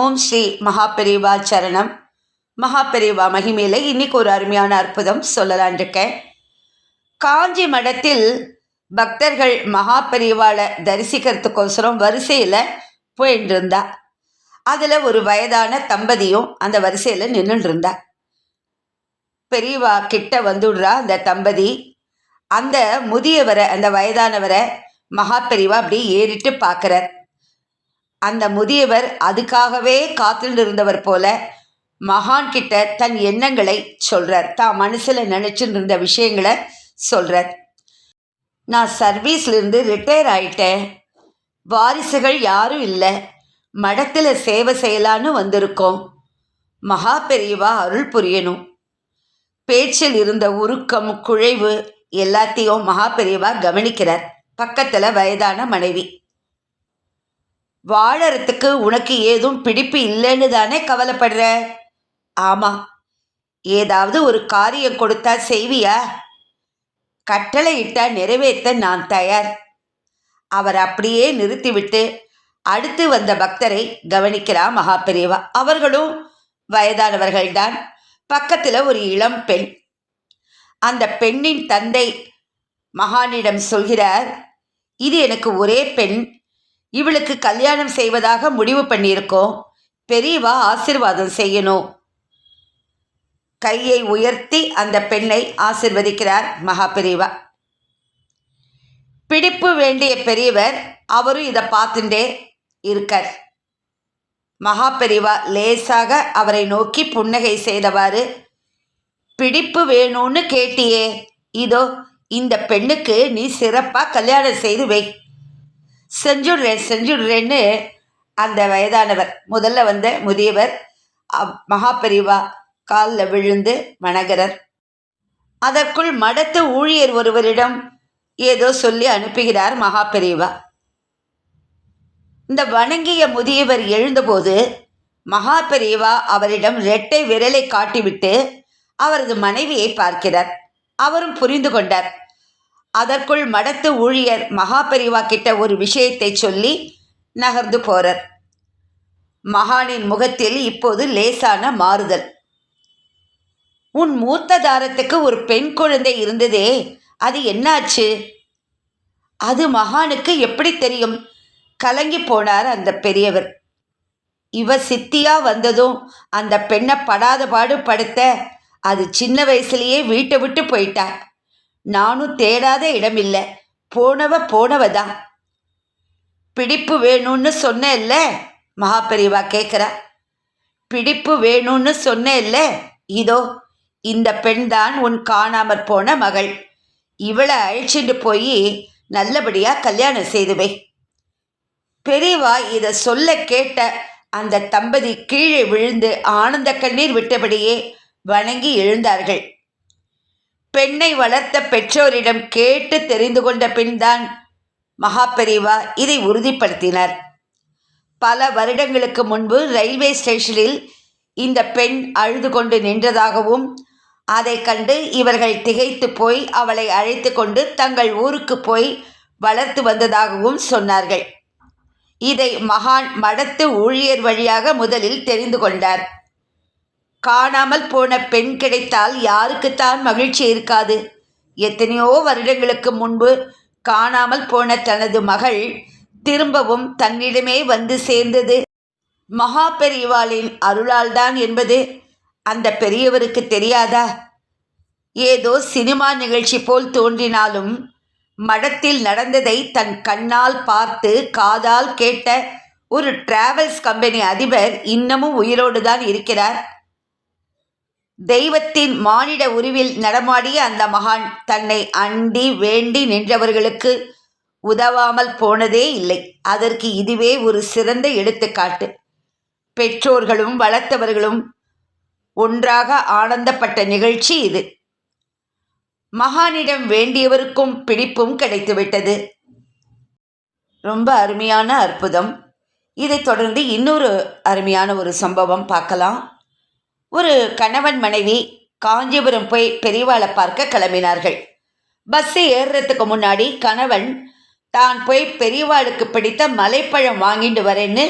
ஓம் ஸ்ரீ மகாபெரிவா சரணம். மகாபெரிவா மகிமையில் இன்னைக்கு ஒரு அருமையான அற்புதம் சொல்லலான் இருக்கேன் காஞ்சி மடத்தில் பக்தர்கள் மகாபெரிவாவை தரிசிக்கிறதுக்கோசரம் வரிசையில் போயிட்டு இருந்தா அதில் ஒரு வயதான தம்பதியும் அந்த வரிசையில் நின்றுட்டு இருந்தா பெரியவா கிட்ட வந்துடுறா அந்த தம்பதி. அந்த முதியவரை அந்த வயதானவரை மகாபெரிவா அப்படி ஏறிட்டு பார்க்குறார் அந்த முதியவர் அதுக்காகவே காத்துட்டு இருந்தவர் போல மகான் கிட்ட தன் எண்ணங்களை சொல்றார். தான் மனசுல நினைச்சுட்டு இருந்த விஷயங்களை சொல்றார். நான் சர்வீஸ்ல இருந்து ரிட்டையர் ஆயிட்டேன். வாரிசுகள் யாரும் இல்லை. மடத்தில் சேவை செய்யலான்னு வந்திருக்கோம். மகா பெரியவா அருள் புரியணும். பேச்சில் இருந்த உருக்கம் குழைவு எல்லாத்தையும் மகா பெரியவா கவனிக்கிறார். பக்கத்தில் வயதான மனைவி. வாழறதுக்கு உனக்கு ஏதும் பிடிப்பு இல்லைன்னு தானே கவலைப்படுற? ஆமாம் ஏதாவது ஒரு காரியம் கொடுத்தா செய்வியா? கட்டளை இட்டா நிறைவேற்ற நான் தயார். அவர் அப்படியே நிறுத்திவிட்டு அடுத்து வந்த பக்தரை கவனிக்கிறா மகாபெரியவா. அவர்களும் வயதானவர்கள்தான். பக்கத்தில் ஒரு இளம் பெண். அந்த பெண்ணின் தந்தை மகானிடம் சொல்கிறார் இது எனக்கு ஒரே பெண். இவளுக்கு கல்யாணம் செய்வதாக முடிவு பண்ணியிருக்கோம். பெரியவா ஆசிர்வாதம் செய்யணும். கையை உயர்த்தி அந்த பெண்ணை ஆசிர்வதிக்கிறார் மகா பெரியவா. பிடிப்பு வேண்டிய பெரியவர் அவரும் இதை பார்த்துட்டே இருக்கார். மகா பெரியவா லேசாக அவரை நோக்கி புன்னகை செய்தவாறு பிடிப்பு வேணும்னு கேட்டியே. இதோ இந்த பெண்ணுக்கு நீ சிறப்பாக கல்யாணம் செய்து வை. செஞ்சுடுறேன் செஞ்சுடுறேன்னு அந்த வயதானவர் முதல்ல வந்த முதியவர் அப்- மகாபெரிவா காலில் விழுந்து வணங்குறார். அதற்குள் மடத்து ஊழியர் ஒருவரிடம் ஏதோ சொல்லி அனுப்புகிறார் மகாபெரிவா. இந்த வணங்கிய முதியவர் எழுந்தபோது மகாபெரிவா அவரிடம் இரட்டை விரலை காட்டிவிட்டு அவரது மனைவியை பார்க்கிறார். அவரும் புரிந்து கொண்டார். அதற்குள் மடத்து ஊழியர் மகாபெரிவா கிட்ட ஒரு விஷயத்தை சொல்லி நகர்ந்து போறார். மகானின் முகத்தில் இப்போது லேசான மாறுதல். உன் மூத்த தாரத்துக்கு ஒரு பெண் குழந்தை இருந்ததே அது என்னாச்சு? அது மகானுக்கு எப்படி தெரியும்? கலங்கி போனார் அந்த பெரியவர். இவ சித்தியா வந்ததும் அந்த பெண்ணை படாத பாடு படுத்த அது சின்ன வயசுலேயே வீட்டை விட்டு போயிட்டார் நானும் தேடாத இடம் போனவ போனவ தான் பிடிப்பு வேணும்னு சொன்னேல்ல? மகாபெரிவா கேட்குறா பிடிப்பு வேணும்னு சொன்னேல்ல? இதோ இந்த பெண் தான் உன் காணாமற் போன மகள். இவளை அழிச்சிட்டு போய் நல்லபடியாக கல்யாணம் செய்துவை. பெரியவா இதை சொல்ல கேட்ட அந்த தம்பதி கீழே விழுந்து ஆனந்த கண்ணீர் விட்டபடியே வணங்கி எழுந்தார்கள். பெண்ணை வளர்த்த பெற்றோரிடம் கேட்டு தெரிந்து கொண்ட பின்தான் மகாபெரிவா இதை உறுதிப்படுத்தினார். பல வருடங்களுக்கு முன்பு ரயில்வே ஸ்டேஷனில் இந்த பெண் அழுது கொண்டு நின்றதாகவும் அதை கண்டு இவர்கள் திகைத்து போய் அவளை அழைத்து கொண்டு தங்கள் ஊருக்கு போய் வளர்த்து வந்ததாகவும் சொன்னார்கள். இதை மகான் மடத்து ஊழியர் வழியாக முதலில் தெரிந்து கொண்டார். காணாமல் போன பெண் கிடைத்தால் யாருக்குத்தான் மகிழ்ச்சி இருக்காது? எத்தனையோ வருடங்களுக்கு முன்பு காணாமல் போன தனது மகள் திரும்பவும் தன்னிடமே வந்து சேர்ந்தது. மகா பெரியவாளின் அருளால்தான் என்பது அந்த பெரியவருக்கு தெரியாதா? ஏதோ சினிமா நிகழ்ச்சி போல் தோன்றினாலும் மடத்தில் நடந்ததை தன் கண்ணால் பார்த்து காதால் கேட்ட ஒரு டிராவல்ஸ் கம்பெனி அதிபர் இன்னமும் உயிரோடு தான் இருக்கிறார். தெய்வத்தின் மானிட உருவில் நடமாடிய அந்த மகான் தன்னை அண்டி வேண்டி நின்றவர்களுக்கு உதவாமல் போனதே இல்லை. அதற்கு இதுவே ஒரு சிறந்த எடுத்துக்காட்டு. பெற்றோர்களும் வளர்த்தவர்களும் ஒன்றாக ஆனந்தப்பட்ட நிகழ்ச்சி இது. மகானிடம் வேண்டியவருக்கும் பிடிப்பும் கிடைத்துவிட்டது. ரொம்ப அருமையான அற்புதம். இதைத் தொடர்ந்து இன்னொரு அருமையான ஒரு சம்பவம் பார்க்கலாம். ஒரு கணவன் மனைவி காஞ்சிபுரம் போய் பெரியவாளை பார்க்க கிளம்பினார்கள். பஸ்ஸு ஏறுறதுக்கு முன்னாடி கணவன் தான் போய் பெரியவாளுக்கு பிடித்த மலைப்பழம் வாங்கிட்டு வரேன்னு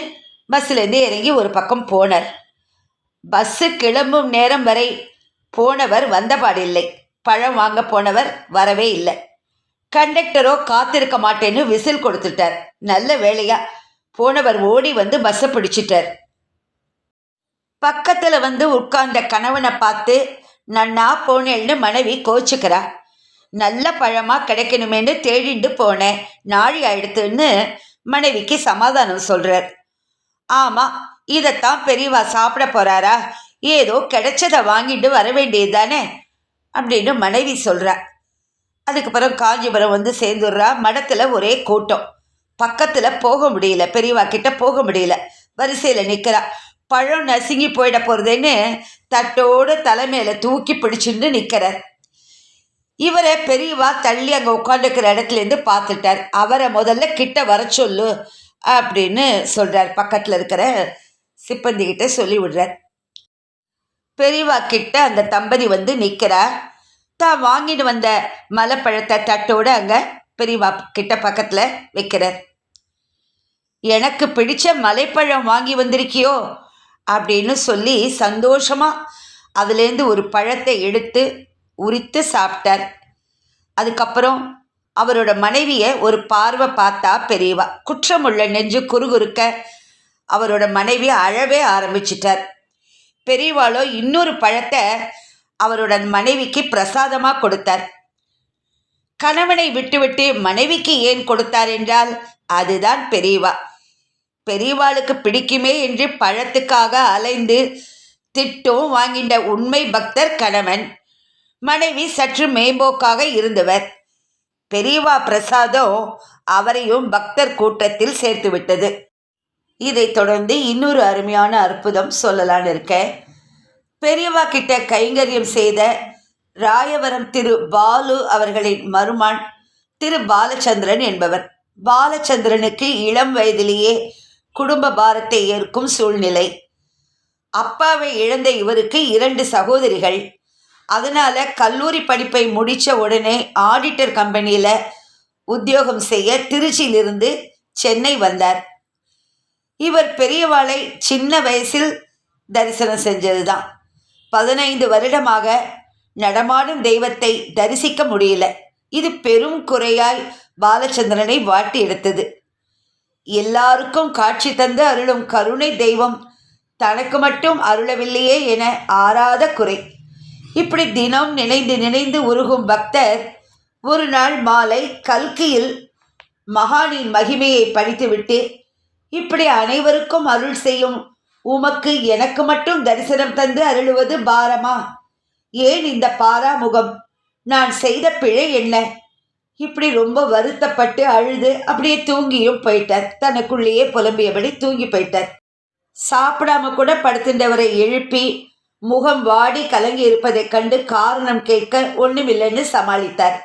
பஸ்ஸிலேருந்து இறங்கி ஒரு பக்கம் போனார். பஸ்ஸு கிளம்பும் நேரம் வரை போனவர் வந்தபாடில்லை பழம் வாங்க போனவர் வரவே இல்லை. கண்டக்டரோ காத்திருக்க மாட்டேன்னு விசில் கொடுத்துட்டார். நல்ல வேலையா போனவர் ஓடி வந்து பஸ்ஸை பிடிச்சிட்டார். பக்கத்தில் வந்து உட்கார்ந்த கணவனை பார்த்து நன்னா போனேன்னு மனைவி கோச்சுக்கிறா. நல்ல பழமாக கிடைக்கணுமேன்னு தேடிண்டு போனேன். நாழி ஆயிடுத்துன்னு மனைவிக்கு சமாதானம் சொல்கிறார் ஆமாம் இதைத்தான் பெரியவா சாப்பிட போகிறாரா ஏதோ கிடைச்சதை வாங்கிட்டு வர வேண்டியது தானே அப்படின்னு மனைவி சொல்கிறா அதுக்கப்புறம் காஞ்சிபுரம் வந்து சேர்ந்துடுறா. மடத்தில் ஒரே கூட்டம். பக்கத்தில் போக முடியல. பெரியவா கிட்ட போக முடியல. வரிசையில் நிற்கிறா பழம் நசுங்கி போயிட போகிறதுன்னு தட்டோடு தலைமையில் தூக்கி பிடிச்சிட்டு நிற்கிறார் இவரை பெரியவா தள்ளி அங்கே உட்காந்துருக்கிற இடத்துலேருந்து பார்த்துட்டார். அவரை முதல்ல கிட்ட வர சொல்லு அப்படின்னு சொல்கிறார் பக்கத்தில் இருக்கிற சிப்பந்திக்கிட்ட சொல்லி விடுறார். பெரியவா கிட்ட அந்த தம்பதி வந்து நிற்கிறார் தான் வாங்கிட்டு வந்த மலைப்பழத்தை தட்டோடு அங்கே பெரியவா கிட்ட பக்கத்தில் வைக்கிறார். எனக்கு பிடிச்ச மலைப்பழம் வாங்கி வந்திருக்கியோ? அப்படின்னு சொல்லி சந்தோஷமாக அதுலேருந்து ஒரு பழத்தை எடுத்து உரித்து சாப்பிட்டார். அதுக்கப்புறம் அவரோட மனைவியை ஒரு பார்வை பார்த்தா பெரியவா. குற்றமுள்ள நெஞ்சு குறுகுறுக்க அவரோட மனைவி அழவே ஆரம்பிச்சிட்டார். பெரியவாளோ இன்னொரு பழத்தை அவரோட மனைவிக்கு பிரசாதமாக கொடுத்தார். கணவனை விட்டுவிட்டு மனைவிக்கு ஏன் கொடுத்தார் என்றால் அதுதான் பெரியவா. பெரியவாளுக்கு பிடிக்குமே என்று பழத்துக்காக அலைந்து திட்டும் வாங்கின்ற உண்மை பக்தர் கணவன். மனைவி சற்று மேம்போக்காக இருந்தவர். பெரியவா பிரசாதம் அவரையும் பக்தர் கூட்டத்தில் சேர்த்து விட்டது. இதைத் தொடர்ந்து இன்னொரு அருமையான அற்புதம் சொல்லலான்னு இருக்கேன் பெரியவா கிட்ட கைங்கரியம் செய்த ராயவரம் திரு பாலு அவர்களின் மருமான் திரு பாலச்சந்திரன் என்பவர். பாலச்சந்திரனுக்கு இளம் வயதிலேயே குடும்ப பாரத்தை ஏற்கும் சூழ்நிலை. அப்பாவை இழந்த இவருக்கு இரண்டு சகோதரிகள். அதனால் கல்லூரி படிப்பை முடித்த உடனே ஆடிட்டர் கம்பெனியில் உத்தியோகம் செய்ய திருச்சியிலிருந்து சென்னை வந்தார். இவர் பெரியவாளை சின்ன வயசில் தரிசனம் செஞ்சது தான் பதினைந்து வருடமாக நடமாடும் தெய்வத்தை தரிசிக்க முடியல. இது பெரும் குறையாய் பாலச்சந்திரனை வாட்டி எடுத்தது. எல்லாருக்கும் காட்சி தந்து அருளும் கருணை தெய்வம். தனக்கு மட்டும் அருளவில்லையே என ஆறாத குறை. இப்படி தினம் நினைந்து நினைந்து உருகும் பக்தர் ஒரு நாள் மாலை கல்கியில் மகானின் மகிமையை படித்துவிட்டு இப்படி அனைவருக்கும் அருள் செய்யும் உமக்கு எனக்கு மட்டும் தரிசனம் தந்து அருளுவது பாரமா? ஏன் இந்த பாராமுகம்? நான் செய்த பிழை என்ன? இப்படி ரொம்ப வருத்தப்பட்டு அழுது அப்படியே தூங்கியும் போயிட்டார். தனக்குள்ளேயே புலம்பியபடி தூங்கி போயிட்டார். சாப்பிடாம கூட படுத்துட்டவரை எழுப்பி முகம் வாடி கலங்கி இருப்பதைக் கண்டு காரணம் கேட்க ஒண்ணுமில்லைன்னு சமாளித்தார்.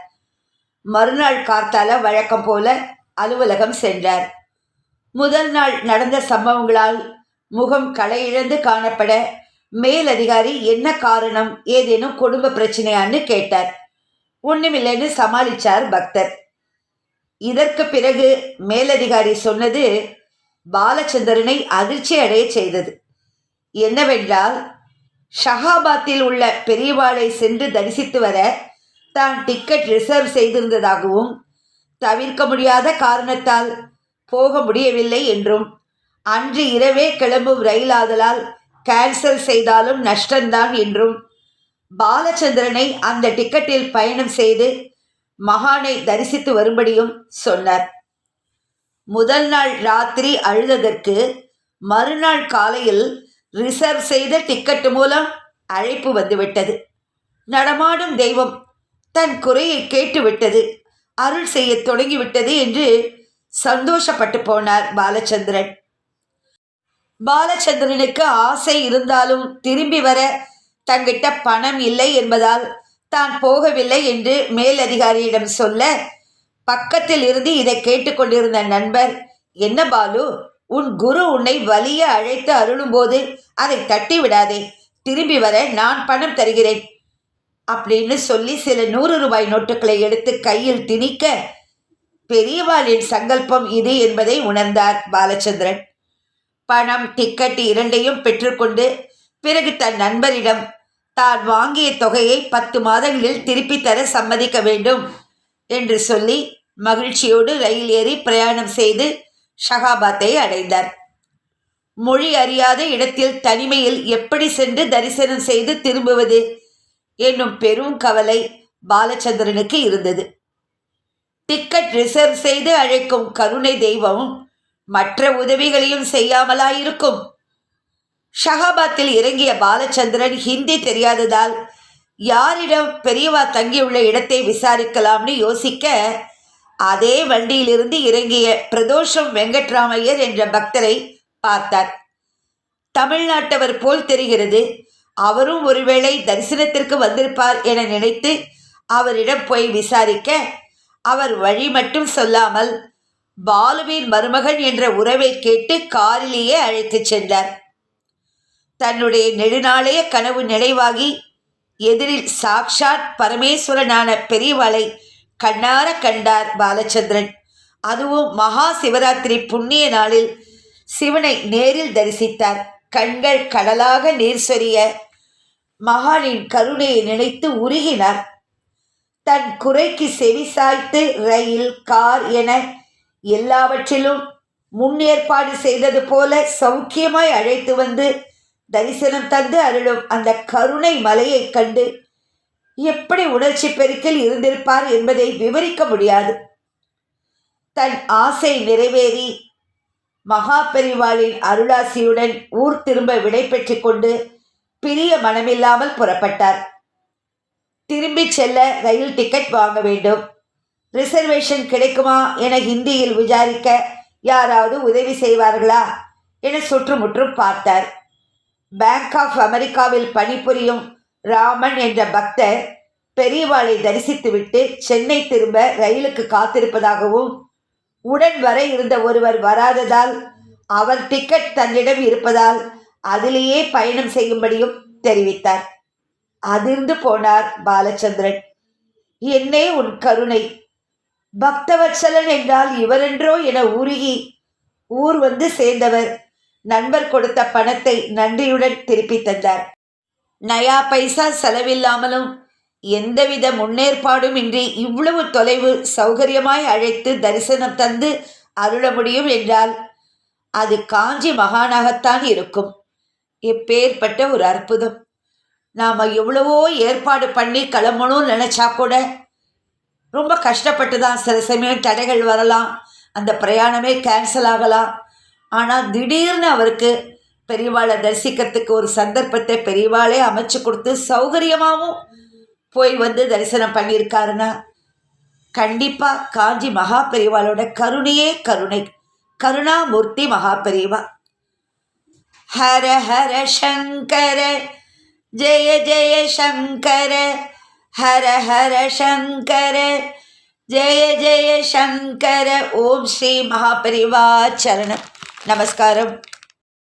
மறுநாள் காத்தால வழக்கம் போல அலுவலகம் சென்றார். முதல் நாள் நடந்த சம்பவங்களால் முகம் களையிழந்து காணப்பட மேலதிகாரி என்ன காரணம்? ஏதேனும் குடும்ப பிரச்சனையான்னு கேட்டார். ஒண்ணுமில்லைன்னு சமாளிச்சார் பக்தர். இதற்கு பிறகு மேலதிகாரி சொன்னது பாலச்சந்திரனை அதிர்ச்சி அடைய செய்தது. என்னவென்றால் ஷஹாபாத்தில் உள்ள பெரியவாளை சென்று தரிசித்து வர தான் டிக்கெட் ரிசர்வ் செய்திருந்ததாகவும் தவிர்க்க முடியாத காரணத்தால் போக முடியவில்லை என்றும் அன்று இரவே கிளம்பும் ரயில் ஆதலால் கேன்சல் செய்தாலும் நஷ்டம்தான் என்றும் பாலச்சந்திரனை அந்த டிக்கெட்டில் பயணம் செய்து மகானை தரிசித்து வரும்படியும் சொன்னார். முதல் நாள் ராத்திரி அழுததற்கு மறுநாள் காலையில் ரிசர்வ் செய்த டிக்கெட் மூலம் அழைப்பு வந்துவிட்டது. நடமாடும் தெய்வம் தன் குறையை கேட்டுவிட்டது அருள் செய்ய தொடங்கிவிட்டது என்று சந்தோஷப்பட்டு போனார் பாலச்சந்திரன். பாலச்சந்திரனுக்கு ஆசை இருந்தாலும் திரும்பி வர தங்கிட்ட பணம் இல்லை என்பதால் தான் போகவில்லை என்று மேலதிகாரியிடம் சொல்ல பக்கத்தில் இருந்து இதை கேட்டுக்கொண்டிருந்த நண்பர் என்ன பாலு உன் குரு உன்னை வலிய அழைத்து அருளும்போது அதை தட்டி விடாதே திரும்பி வர நான் பணம் தருகிறேன் அப்படின்னு சொல்லி சில நூறு ரூபாய் நோட்டுகளை எடுத்து கையில் திணிக்க பெரியவாளின் சங்கல்பம் இது என்பதை உணர்ந்தார் பாலச்சந்திரன். பணம் டிக்கெட் இரண்டையும் பெற்றுக்கொண்டு பிறகு தன் நண்பரிடம் தான் வாங்கிய தொகையை பத்து மாதங்களில் திருப்பி தர சம்மதிக்க வேண்டும் என்று சொல்லி மகிழ்ச்சியோடு ரயில் ஏறி பிரயாணம் செய்து ஷகாபாத்தை அடைந்தார். மொழி அறியாத இடத்தில் தனிமையில் எப்படி சென்று தரிசனம் செய்து திரும்புவது என்னும் பெரும் கவலை பாலச்சந்திரனுக்கு இருந்தது. டிக்கெட் ரிசர்வ் செய்து அழைக்கும் கருணை தெய்வம் மற்ற உதவிகளையும் செய்யாமலாயிருக்கும். ஷகாபாத்தில் இறங்கிய பாலச்சந்திரன் ஹிந்தி தெரியாததால் யாரிடம் பெரியவா தங்கியுள்ள இடத்தை விசாரிக்கலாம்னு யோசிக்க அதே வண்டியிலிருந்து இறங்கிய பிரதோஷம் வெங்கட்ராமையர் என்ற பக்தரை பார்த்தார். தமிழ்நாட்டவர் போல் தெரிகிறது. அவரும் ஒருவேளை தரிசனத்திற்கு வந்திருப்பார் என நினைத்து அவரிடம் போய் விசாரிக்க அவர் வழி மட்டும் சொல்லாமல் பாலுவின் மருமகன் என்ற உறவை கேட்டு காரிலேயே அழைத்துச் சென்றார். தன்னுடைய நெடுநாளைய கனவு நினைவாகி எதிரில் சாக்ஷாத் பரமேஸ்வரனான பெரியவாளை கண்ணார கண்டார் பாலச்சந்திரன். அதுவும் மகா சிவராத்திரி புண்ணிய நாளில் சிவனை நேரில் தரிசித்தார். கண்கள் கடலாக நீர் சொரிய மகானின் கருணையை நினைத்து உருகினார். தன் குறைக்கு செவி சாய்த்து ரயில் கார் என எல்லாவற்றிலும் முன்னேற்பாடு செய்தது போல சௌக்கியமாய் அழைத்து வந்து தரிசனம் தந்து அருளும் அந்த கருணை மலையைக் கண்டு எப்படி உணர்ச்சி பெருக்கில் இருந்திருப்பார் என்பதை விவரிக்க முடியாது. தன் ஆசை நிறைவேறி மகா பெரிவாளின் அருளாசியுடன் ஊர் திரும்ப விடை பெற்றுக் கொண்டு பிரிய மனமில்லாமல் புறப்பட்டார். திரும்பிச் செல்ல ரயில் டிக்கெட் வாங்க வேண்டும். ரிசர்வேஷன் கிடைக்குமா என ஹிந்தியில் விசாரிக்க யாராவது உதவி செய்வார்களா என சுற்றுமுற்றும் பார்த்தார். பேங்க் ஆஃப் அமெரிக்காவில் பணிபுரியும் ராமன் என்ற பக்தர் பெரியவாளை தரிசித்துவிட்டு சென்னை திரும்ப ரயிலுக்கு காத்திருப்பதாகவும் உடன் வர இருந்த ஒருவர் வராததால் அவர் டிக்கெட் தன்னிடம் இருப்பதால் அதிலேயே பயணம் செய்யும்படியும் தெரிவித்தார். அதிர்ந்து போனார் பாலச்சந்திரன். என்னே உன் கருணை! பக்தவச்சலன் என்றால் இவரென்றோ? என உருகி ஊர் வந்து சேர்ந்தவர். நண்பர் கொடுத்த பணத்தை நன்றியுடன் திருப்பி தந்தார். நயா பைசா செலவில்லாமலும் எந்தவித முன்னேற்பாடும் இன்றி இவ்வளவு தொலைவு சௌகரியமாய் அழைத்து தரிசனம் தந்து அருள முடியும் என்றால் அது காஞ்சி மகானாகத்தான் இருக்கும். இப்பேற்பட்ட ஒரு அற்புதம். நாம் எவ்வளவோ ஏற்பாடு பண்ணி கிளம்பணும்னு நினச்சா கூட ரொம்ப கஷ்டப்பட்டு தான் சில சமயம் தடைகள் வரலாம். அந்த பிரயாணமே கேன்சல் ஆகலாம். ஆனால் திடீர்னு அவருக்கு பெரியவாளை தரிசிக்கிறதுக்கு ஒரு சந்தர்ப்பத்தை பெரியவாளே அமைச்சு கொடுத்து சௌகரியமாகவும் போய் வந்து தரிசனம் பண்ணியிருக்காருன்னா கண்டிப்பாக காஞ்சி மகா பெரியவாளோட கருணையே கருணை. கருணாமூர்த்தி மகா பெரியவா ஹர ஹர சங்கர ஜெய ஜெய சங்கர ஹர ஹர சங்கர ஜெய ஜெய சங்கர. ஓம் ஸ்ரீ மகாபரிவா சரணம். नमस्कार।